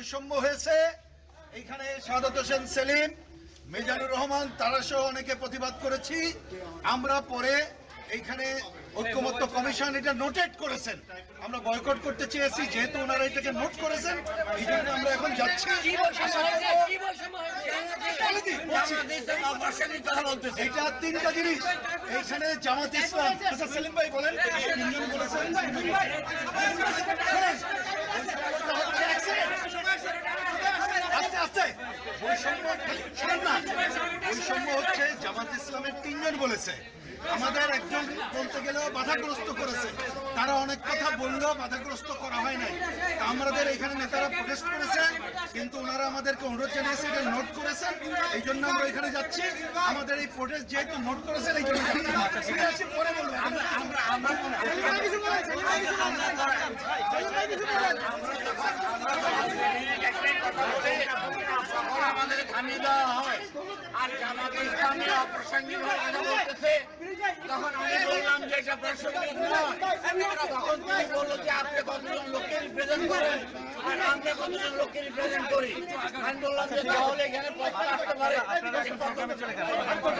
বৈষম্য হয়েছে। এইখানে সাদত হোসেন সেলিম মেজানুর রহমান তারা সহ অনেকে প্রতিবাদ করেছি। আমরা পরে এইখানে ঐক্যমত্য কমিশন এটা নোটেট করেছেন। আমরা বয়কট করতে চেয়েছি যেহেতু ওনারা এটাকে নোট করেছেন এই জন্য আমরা এখন যাচ্ছি। এটা তিনটা জিনিস। এইখানে জামাত ইসলাম। আচ্ছা সেলিম ভাই বলেন। তিনজন বলেছেন শোনেন, বৈষম্যটা হচ্ছে accident। আস্তে আস্তে বৈষম্য হচ্ছে জামাত ইসলামের তিনজন বলেছে আমাদের একজন বলতে গেলেও বাধাগ্রস্ত করেছে তারা অনেক কথা বললেও বাধাগ্রস্ত করা হয় নাই আমাদের এখানে নেতারা প্রোটেস্ট করেছে কিন্তু ওনারা আমাদেরকে অনুরোধ জানিয়েছে এটা নোট করেছেন এই জন্য আমরা এখানে যাচ্ছি আমাদের এই প্রোটেস্ট যেহেতু নোট করেছেন এই জন্য পরে বলব আমরা আমরা আমরা যখন আমাদের থামিয়ে দেওয়া হয় আর জামাত ইসলামের অপ্রাসঙ্গিক কথা বলতেছে। তখন আমি বললাম যে এটা প্রাসঙ্গিক তখন তুমি বলল যে আপনি কতজন লোককে রিপ্রেজেন্ট করেন? আর আমরা কতজন লোককে রিপ্রেজেন্ট করি? আমি বললাম যে তাহলে এখানে প্রশ্ন আসতে পারে।